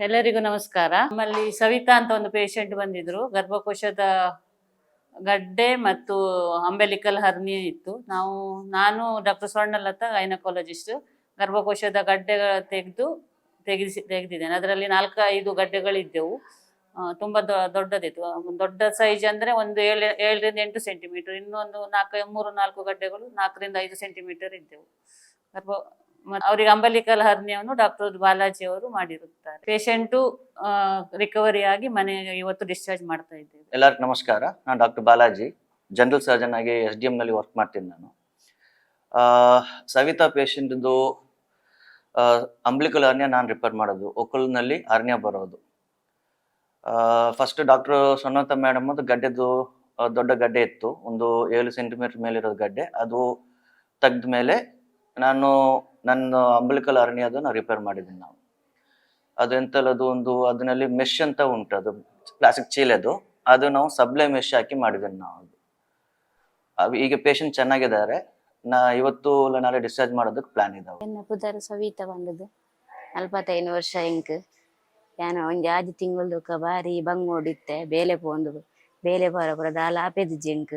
ಎಲ್ಲರಿಗೂ ನಮಸ್ಕಾರ. ನಮ್ಮಲ್ಲಿ ಸವಿತಾ ಅಂತ ಒಂದು ಪೇಷಂಟ್ ಬಂದಿದ್ರು. ಗರ್ಭಕೋಶದ ಗಡ್ಡೆ ಮತ್ತು ಅಂಬೆಲಿಕಲ್ ಹರ್ನಿಯ ಇತ್ತು. ನಾವು, ನಾನು ಡಾಕ್ಟರ್ ಸ್ವರ್ಣಲತಾ ಗೈನಕಾಲಜಿಸ್ಟ್ ಗರ್ಭಕೋಶದ ಗಡ್ಡೆ ತೆಗೆದು ತೆಗೆಸಿ ತೆಗೆದಿದ್ದೇನೆ. ಅದರಲ್ಲಿ ನಾಲ್ಕು, ಐದು ಗಡ್ಡೆಗಳಿದ್ದೆವು. ತುಂಬ ದೊಡ್ಡದಿತ್ತು. ದೊಡ್ಡ ಸೈಜ್ ಅಂದ್ರೆ ಒಂದು ಏಳು, ಏಳರಿಂದ ಎಂಟು ಸೆಂಟಿಮೀಟರ್ ಇನ್ನೊಂದು ನಾಲ್ಕು, ಮೂರು, ನಾಲ್ಕು ಗಡ್ಡೆಗಳು ನಾಲ್ಕರಿಂದ ಐದು ಸೆಂಟಿಮೀಟರ್ ಇದ್ದೆವು. ಗರ್ಭ ಅವರಿಗೆ ಅಂಬಲಿಕಲ್ ಹರ್ನಿಯನ್ನು ಡಾಕ್ಟರ್ ಬಾಲಾಜಿ ಅವರು ಮಾಡಿರುತ್ತಾರೆ ಪೇಷಂಟು ರಿಕವರಿ ಆಗಿ ಮನೆಗೆ ಇವತ್ತು ಡಿಸ್ಚಾರ್ಜ್ ಮಾಡ್ತಾ ಇದ್ದೀವಿ. ಎಲ್ಲರಿಗೂ ನಮಸ್ಕಾರ. ನಾನು ಡಾಕ್ಟರ್ ಬಾಲಾಜಿ ಜನರಲ್ ಸರ್ಜನ್ ಆಗಿ ಎಸ್ ಡಿ ಎಂನಲ್ಲಿ ವರ್ಕ್ ಮಾಡ್ತೀನಿ ನಾನು. ಸವಿತಾ ಪೇಷಂಟ್ದು ಅಂಬ್ಲಿಕಲ್ ಹರ್ನಿಯ ನಾನು ರಿಪೇರ್ ಮಾಡೋದು. ಒಕ್ಕಲ್ನಲ್ಲಿ ಹರ್ನಿಯ ಬರೋದು. ಫಸ್ಟ್ ಡಾಕ್ಟರ್ ಸೊನ್ನತ ಮೇಡಮ್ ಅದು ಗಡ್ಡೆದು ದೊಡ್ಡ ಗಡ್ಡೆ ಇತ್ತು. ಒಂದು ಏಳು ಸೆಂಟಿಮೀಟರ್ ಮೇಲಿರೋ ಗಡ್ಡೆ. ಅದು ತೆಗೆದ ಮೇಲೆ ನಾನು ನನ್ನ ಅಂಬಲಿಕಲ್ ಅರಣ್ಯ ಅದನ್ನು ರಿಪೇರ್ ಮಾಡಿದ್ದೀನಿ ನಾವು. ಅದು ಎಂತಲ್ಲ ಅದು ಒಂದು ಅದನ್ನಲ್ಲಿ ಮೆಶ್ ಅಂತ ಉಂಟು, ಅದು ಪ್ಲಾಸ್ಟಿಕ್ ಚೀಲದು ಅದು. ನಾವು ಸಬ್ಲೆ ಮೆಶ್ ಹಾಕಿ ಮಾಡಿದ್ವಿ ನಾವು ಅದು. ಈಗ ಪೇಷಂಟ್ ಚೆನ್ನಾಗಿದ್ದಾರೆ. ನಾ ಇವತ್ತು ಇಲ್ಲ, ನಾಳೆ ಡಿಸ್ಚಾರ್ಜ್ ಮಾಡೋದಕ್ಕೆ ಪ್ಲಾನ್ ಇದಾವೆ. ಎನ್ನ ಪುದರ್ ಸವಿತ ಬಂದದ್ದು. ನಲ್ವತ್ತೈದು ವರ್ಷ ಇಂಕ್. ಯಾನ ಒಂಜಿ ಆದಿ ತಿಂಗಳದಕ್ಕ ಬಾರಿ ಬಂಗೋಡಿತ್ತೆ ಬೇಲೆ ಪೋಂದು. ಬೇಲೆ ಪಾರ ಪೂರ ದಾಲ ಆಪೆದು ಜಿಂಕ್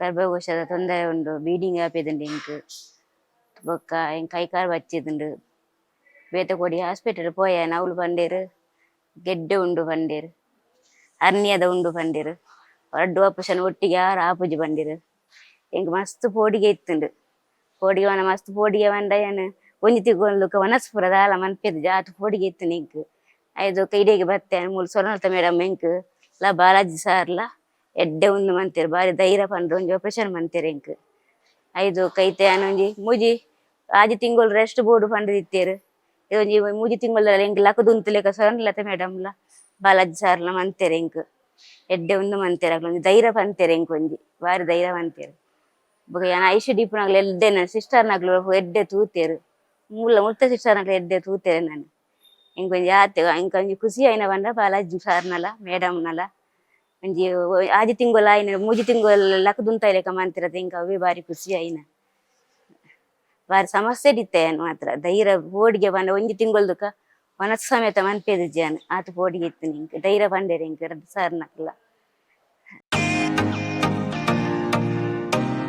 ಗರ್ಭಕೋಶದ ತೊಂದರೆ ಒಂದು ಬೀಡಿಂಗ್ ಆಪೆದುಂಡು ಇಂಕ್. ಬೊಕ್ಕ ಎಂಕ್ ಕೈಕಾಲು ಬಚ್ಚಿದುಂಡು ಬೇತಕೋಡಿ ಹಾಸ್ಪಿಟಲ್ ಪೋಯ ನವ್ಲು ಪಂಡೇರು ಗೆಡ್ಡೆ ಉಂಡು ಪಂಡೇರು ಹರ್ನಿಯದ ಉಂಡು ಪಂಡೇರು ರಡ್ಡು ಆಪರೇಷನ್ ಒಟ್ಟಿಗೆ ಆರು ಆಪುಜಿ ಪಂಡೇರು ಎಂಕ್ ಮಸ್ತ್ ಪೋಡಿಗೆ ಇತ್ತುಂಡು ಪೋಡಿಗೆ ವನ ಮಸ್ತ್ ಪೋಡಿಗೆ ಬಂದ ಏನು ಒಂಜಿ ತಿಗೊಂಡ್ಲುಕ ವನಸ್ಪುರ ದಾಲ ಮನ್ಪೆದು ಜಾತು ಪೋಡಿಗೆ ಇತ್ತು ನಿಂಕ್ ಐದು ಕೈಡೆಗೆ ಬತ್ತೆ ಮೂಲು ಸೊರ್ಣತ ಮೇಡಮ್ ಎಂಕ್ ಲ ಬಾಲಾಜಿ ಸಾರ್ಲ ಎಡ್ಡೆ ಉಂದು ಮಂತೇರು ಬಾರಿ ಧೈರ್ಯ ಪಂಡ್ರು ಒಂಜಿ ಆಪರೇಷನ್ ಮಂತೇರು ಎಂಕ್ ಐದು ಕೈತೆ ಅನೊಂಜಿ ಮೂಜಿ ಆಜಿ ತಿಂಗಳು ರೆಸ್ಟ್ ಬೋರ್ಡ್ ಪಂಡ್ ದಿತ್ತೇರು ಒಂಜಿ ಮೂಜಿ ತಿಂಗಳ ಎಂಕ್ ಲಕದುಂತು ಲೆಕ್ಕ ಸೊರ್ಣಲತ ಮೇಡಮ್ ಲ, ಬಾಲಾಜಿ ಸಾರ್ಲ ಮಂತೆರೆ ಎಂಕ್ ಎಡ್ಡೆ ಉಂದು ಮಂತೇರು ಒಂಜಿ ಧೈರ್ಯ ಪಂತೆರೆ ಎಂಕ್ ಒಂಜಿ ಬಾರಿ ಧೈರ್ಯ ಪಂತೇರು. ಬೊಕ ಯಾನ ಐಶು ಡಿಪುನಾಗ್ಲು ಎಡ್ಡೆ ಸಿಸ್ಟರ್ ಸಿಸ್ಟರ್ನಾಗ್ಲು ಎಡ್ಡೆ ತೂತೇರು. ಮೂಲ ಮುತ್ತ ಸಿಸ್ಟರ್ ನಗ್ಲು ಎಡ್ಡೆ ತೂತೇರು ನಾನು. ಇಂಕ ಒಂಜಿ ಆತೆ ಇಂಕ ಒಂಜಿ ಖುಷಿ ಆಯ್ನ ಬಂಡ ಬಾಲಾಜಿ ಸಾರ್ನಲ ಮೇಡಮ್ ನಲ ಒಂಜಿ ಆಜಿ ತಿಂಗೊಲ ಆಯ್ನ, ಮೂಜಿ ತಿಂಗೊಲ ಲಕ ದುಂತ ಲೆಕ್ಕ ಮಂತಿರತ ಇಂಕ ಅವೇ ಬಾರಿ ಖುಷಿ ಆಯ್ನ. ಬಾರಿ ಸಮಸ್ಯೆ ಇತ್ತೆ ಏನು ಮಾತ್ರ. ಧೈರ್ಯ ಬೋಡಿಗೆ ಬಂದ ಒಂಜಿ ತಿಂಗಳದಕ್ಕ ಮನಸ್ಸು ಸಮೇತ ಮನ್ಪೇದು ಜಾನ ಆತ ಬೋಡಿಗೆ ಇತ್ತು ನಿಂಗೆ. ಧೈರ್ಯ ಬಂದೆ ಇಂಕ sir